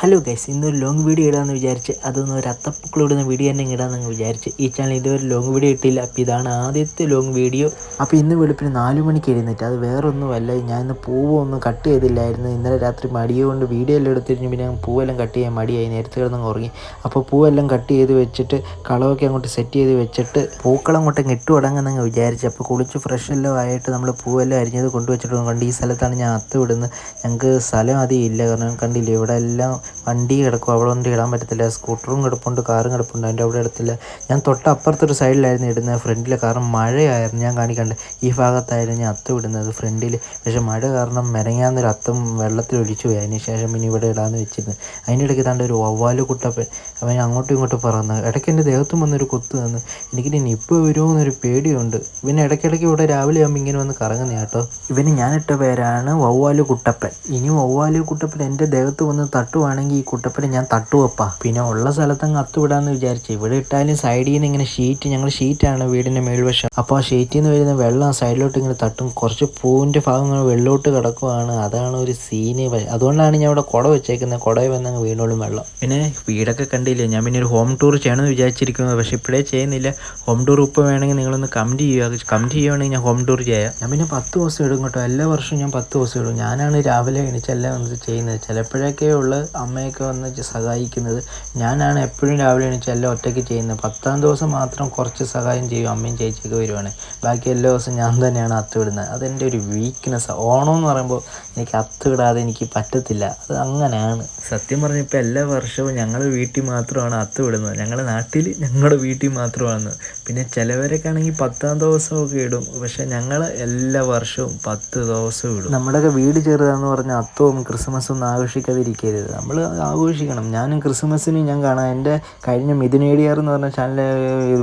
Hello guys ഇന്നൊരു long video ഇടാമെന്ന് വിചാരിച്ച് അതൊന്നും ഒരു അത്തപ്പൂക്കൾ ഇടുന്ന വീഡിയോ തന്നെ ഇടാമെന്ന് വിചാരിച്ച്. ഈ ചാനൽ ഇതുവരെ ലോങ് വീഡിയോ ഇട്ടില്ല. അപ്പോൾ ഇതാണ് ആദ്യത്തെ ലോങ് വീഡിയോ അപ്പോൾ ഇന്ന് വെളുപ്പിന് നാല് മണിക്ക് എഴുന്നേറ്റ്. അത് വേറൊന്നുമല്ല ഞാൻ ഇന്ന് പൂവൊന്നും കട്ട് ചെയ്തില്ലായിരുന്നു. ഇന്നലെ രാത്രി മടിയെ കൊണ്ട് വീഡിയോ എല്ലാം എടുത്തിരുന്നു. പിന്നെ പൂവെല്ലാം കട്ട് ചെയ്യാൻ മടിയായി. നേരത്തെ കിടന്ന് ഉറങ്ങി. അപ്പോൾ പൂവെല്ലാം കട്ട് ചെയ്ത് വെച്ചിട്ട് കളമൊക്കെ അങ്ങോട്ട് സെറ്റ് ചെയ്ത് വെച്ചിട്ട് പൂക്കളം അങ്ങോട്ട് ഇട്ട് തുടങ്ങുന്നങ്ങ് വിചാരിച്ചു. അപ്പോൾ കുളിച്ച് ഫ്രഷ് എല്ലാം ആയിട്ട് നമ്മൾ പൂവെല്ലാം അരിഞ്ഞത് കൊണ്ടുവച്ചിട്ട് കണ്ട് ഈ സ്ഥലത്താണ് ഞാൻ അത്ത് വിടുന്നത്. ഞങ്ങൾക്ക് സ്ഥലം അധികം ഇല്ല. കാരണം കണ്ടില്ലേ ഇവിടെ എല്ലാം വണ്ടി കിടക്കും. അവിടെ കൊണ്ട് ഇടാൻ പറ്റത്തില്ല. സ്കൂട്ടറും കിടപ്പുണ്ട് കാറും കിടപ്പുണ്ട്. അതിന്റെ അവിടെ ഇടത്തില്ല. ഞാൻ തൊട്ടപ്പുറത്തൊരു സൈഡിലായിരുന്നു ഇടുന്നത്. ഫ്രണ്ടിൽ കാരണം മഴയായിരുന്നു. ഞാൻ കാണിക്കണ്ട് ഈ ഭാഗത്തായിരുന്നു ഞാൻ അത്ത് വിടുന്നത് ഫ്രണ്ടിൽ പക്ഷേ മഴ കാരണം മെനങ്ങാന്നൊരു അത്തം വെള്ളത്തിൽ ഒഴിച്ചു പോയി. അതിന് ശേഷം പിന്നെ ഇവിടെ ഇടാമെന്ന് വെച്ചിരുന്നു. അതിന്റെ ഇടയ്ക്ക് താണ്ട് ഒരു വവ്വാൽ കുട്ടപ്പൻ അവൻ അങ്ങോട്ടും ഇങ്ങോട്ടും പറന്ന് ഇടയ്ക്ക് എന്റെ ദേഹത്തും വന്നൊരു കൊത്ത് തന്നു എനിക്കിനി നിപ്പ് വരുമോ എന്നൊരു പേടിയുണ്ട്. പിന്നെ ഇടയ്ക്കിടയ്ക്ക് ഇവിടെ രാവിലെ ആകുമ്പോൾ ഇങ്ങനെ വന്ന് കറങ്ങുന്ന കേട്ടോ. ഇവന് ഞാനിട്ട പേരാണ് വവ്വാൽ കുട്ടപ്പൻ. ഇനി വവ്വാൽ കുട്ടപ്പൻ എന്റെ ദേഹത്ത് വന്ന് തട്ടുവാണെങ്കിൽ ഈ കുട്ടപ്പനെ ഞാൻ തട്ടുവപ്പാ. പിന്നെ ഉള്ള സ്ഥലത്തങ്ങ് അത്തുവിടാന്ന് വിചാരിച്ചു. ഇവിടെ ഇട്ടാലും സൈഡിൽ നിന്ന് ഇങ്ങനെ ഷീറ്റ് ഞങ്ങൾ ഷീറ്റാണ് വീടിന്റെ മേൽവശം. അപ്പോൾ ആ ഷീറ്റിൽ നിന്ന് വരുന്ന വെള്ളം സൈഡിലോട്ട് ഇങ്ങനെ തട്ടും. കുറച്ച് പൂവിന്റെ ഭാഗങ്ങൾ വെള്ളോട്ട് കിടക്കുവാണ്. അതാണ് ഒരു സീന്. അതുകൊണ്ടാണ് ഞാൻ ഇവിടെ കുട വെച്ചേക്കുന്നത്. കുടയിൽ വന്നങ്ങ് വീണോളും വെള്ളം. പിന്നെ വീടൊക്കെ കണ്ടില്ലേ? ഞാൻ പിന്നെ ഒരു ഹോം ടൂർ ചെയ്യണമെന്ന് വിചാരിച്ചിരിക്കുന്നത് പക്ഷെ ഇപ്പോഴേ ചെയ്യുന്നില്ല. ഹോം ടൂർ ഇപ്പോൾ വേണമെങ്കിൽ നിങ്ങളൊന്ന് കമന്റ് ചെയ്യുക. കമന്റ് ചെയ്യുവാണെങ്കിൽ ഞാൻ ഹോം ടൂർ ചെയ്യാം. ഞാൻ പിന്നെ പത്ത് ദിവസം ഇടും കേട്ടോ. എല്ലാ വർഷവും ഞാൻ പത്ത് ദിവസം ഇടും. ഞാനാണ് രാവിലെ എണീച്ചെല്ലാം ചെയ്യുന്നത്. ചിലപ്പോഴൊക്കെ ഉള്ള. അമ്മയൊക്കെ വന്ന് സഹായിക്കുന്നത്. ഞാനാണ് എപ്പോഴും രാവിലെ എണീച്ച് എല്ലാം ഒറ്റയ്ക്ക് ചെയ്യുന്നത്. പത്താം ദിവസം മാത്രം കുറച്ച് സഹായം ചെയ്യും അമ്മയും ചേച്ചിയൊക്കെ വരുവാണ്. ബാക്കി എല്ലാ ദിവസവും ഞാൻ തന്നെയാണ് അത്തുവിടുന്നത്. അതെന്റെ ഒരു വീക്ക്നെസ് ഓണം എന്ന് പറയുമ്പോൾ എനിക്ക് അത്തുവിടാതെ എനിക്ക് പറ്റത്തില്ല. അത് അങ്ങനെയാണ്. സത്യം പറഞ്ഞാൽ ഇപ്പോൾ എല്ലാ വർഷവും ഞങ്ങൾ വീട്ടിൽ മാത്രമാണ് അത്തുവിടുന്നത്. ഞങ്ങളുടെ നാട്ടിൽ ഞങ്ങളുടെ വീട്ടിൽ മാത്രമാണ്. പിന്നെ ചിലവരൊക്കെ ആണെങ്കിൽ പത്താം ദിവസമൊക്കെ ഇടും. പക്ഷേ ഞങ്ങൾ എല്ലാ വർഷവും പത്ത് ദിവസവും ഇടും. നമ്മുടെയൊക്കെ വീട് ചെറുതാന്ന് പറഞ്ഞാൽ അത്തവും ക്രിസ്മസും ഒന്നും ആഘോഷിക്കാതിരിക്കരുത്. നമ്മൾ ആഘോഷിക്കണം. ഞാനും ക്രിസ്മസിന് ഞാൻ കാണാം. എന്റെ കഴിഞ്ഞ മിഥുനേഡിയർ എന്ന് പറഞ്ഞ ചാനൽ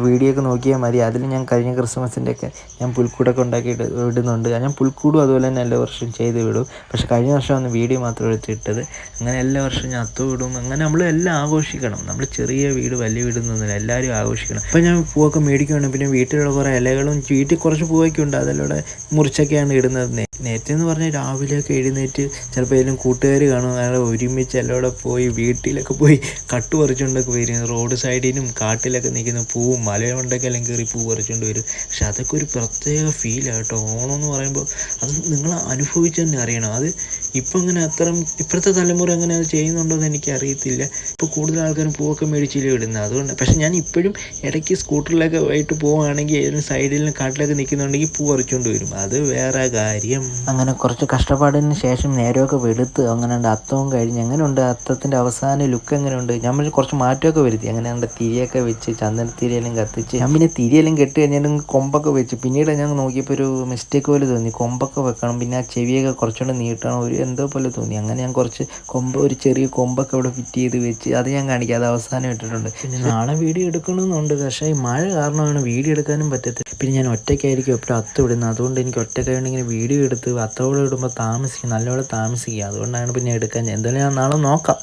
വീഡിയോ ഒക്കെ നോക്കിയാൽ മതി. അതിൽ ഞാൻ കഴിഞ്ഞ ക്രിസ്മസിന്റെ ഒക്കെ ഞാൻ പുൽക്കൂടൊക്കെ ഉണ്ടാക്കിയിട്ട് ഇടുന്നുണ്ട്. ഞാൻ പുൽക്കൂടും അതുപോലെ തന്നെ എല്ലാ വർഷവും ചെയ്ത് വിടും. പക്ഷേ കഴിഞ്ഞ വർഷം ഒന്ന് വീഡിയോ മാത്രം എടുത്തിട്ടത് അങ്ങനെ എല്ലാ വർഷവും ഞാൻ അത്തു വിടും. അങ്ങനെ നമ്മൾ എല്ലാം ആഘോഷിക്കണം. നമ്മൾ ചെറിയ വീട് വലിയ വീട് എന്നൊന്നുമില്ല. എല്ലാവരും ആഘോഷിക്കണം. അപ്പോൾ ഞാൻ പൂവൊക്കെ മേടിക്കുകയാണ് പിന്നെ വീട്ടിലുള്ള കുറേ ഇലകളും വീട്ടിൽ കുറച്ച് പൂവൊക്കെ ഉണ്ട്. അതിലൂടെ മുറിച്ചൊക്കെയാണ് ഇടുന്നത്. നേരത്തെ എന്ന് പറഞ്ഞാൽ രാവിലെയൊക്കെ എഴുന്നേറ്റ് ചിലപ്പോൾ ഏതെങ്കിലും കൂട്ടുകാർ കാണും. അയാൾ ഒരുമിച്ച് എല്ലാം പോയി വീട്ടിലൊക്കെ പോയി കട്ട് പറിച്ചുകൊണ്ടൊക്കെ വരും. റോഡ് സൈഡിനും കാട്ടിലൊക്കെ നിൽക്കുന്ന പൂവും മലയുണ്ടൊക്കെ എല്ലാം കയറി പൂ പറിച്ചുകൊണ്ട് വരും. പക്ഷെ അതൊക്കെ ഒരു പ്രത്യേക ഫീലാണ് കേട്ടോ. ഓണം എന്ന് പറയുമ്പോൾ അത് നിങ്ങൾ അനുഭവിച്ച് തന്നെ അറിയണം. അത് ഇപ്പം അങ്ങനെ അത്ര ഇപ്പോഴത്തെ തലമുറ അങ്ങനെ അത് ചെയ്യുന്നുണ്ടോ എന്ന് എനിക്ക് അറിയത്തില്ല ഇപ്പോൾ കൂടുതൽ ആൾക്കാരും പൂവൊക്കെ മേടിച്ചില്ലേ ഇടുന്നത്. അതുകൊണ്ട് പക്ഷേ ഞാൻ ഇപ്പോഴും ഇടയ്ക്ക് സ്കൂട്ടറിലൊക്കെ ആയിട്ട് പോവുകയാണെങ്കിൽ ഏതെങ്കിലും സൈഡിലും കാട്ടിലൊക്കെ നിൽക്കുന്നുണ്ടെങ്കിൽ പൂ പറിച്ചുകൊണ്ട് വരും. അത് വേറെ കാര്യം. അങ്ങനെ കുറച്ച് കഷ്ടപ്പാടിന് ശേഷം നേരമൊക്കെ വെളുത്ത് അങ്ങനെ അത്തവും കഴിഞ്ഞ് ഉണ്ട് അത്തത്തിന്റെ അവസാന ലുക്ക് എങ്ങനെ ഉണ്ട് നമ്മൾ കുറച്ച് മാറ്റമൊക്കെ വരുത്തി. അങ്ങനെ ഉണ്ട് തിരിയൊക്കെ വെച്ച് ചന്ദനത്തിരിയെല്ലാം കത്തിച്ച് ഞാൻ പിന്നെ തിരിയെല്ലാം കെട്ടി കഴിഞ്ഞാൽ കൊമ്പൊക്കെ വെച്ച്. പിന്നീട് ഞാൻ നോക്കിയപ്പോൾ ഒരു മിസ്റ്റേക്ക് പോലെ തോന്നി. കൊമ്പൊക്കെ വെക്കണം പിന്നെ ആ ചെവിയൊക്കെ കുറച്ചുകൂടെ നീട്ടണം. ഒരു എന്തോ പോലെ തോന്നി. അങ്ങനെ ഞാൻ കുറച്ച് കൊമ്പ് ഒരു ചെറിയ കൊമ്പൊക്കെ അവിടെ ഫിറ്റ് ചെയ്ത് വെച്ച് അത് ഞാൻ കാണിക്കാം. അത് അവസാനം ഇട്ടിട്ടുണ്ട്. പിന്നെ നാളെ വീഡിയോ എടുക്കണമെന്നുണ്ട്. പക്ഷേ ഈ മഴ കാരണമാണ് വീഡിയോ എടുക്കാനും പറ്റത്തില്ല. പിന്നെ ഞാൻ ഒറ്റയ്ക്കായിരിക്കും എപ്പോഴും അത്ത് വിടുന്നത്. അതുകൊണ്ട് എനിക്ക് ഒറ്റയ്ക്കായതുകൊണ്ട് ഇങ്ങനെ വീഡിയോ എടുത്ത് അത്തോടെ ഇടുമ്പോൾ താമസിക്കും. നല്ലോണം താമസിക്കുക. അതുകൊണ്ടാണ് പിന്നെ എടുക്കാൻ എന്തായാലും ഞാൻ നാളെ നോക്കാം.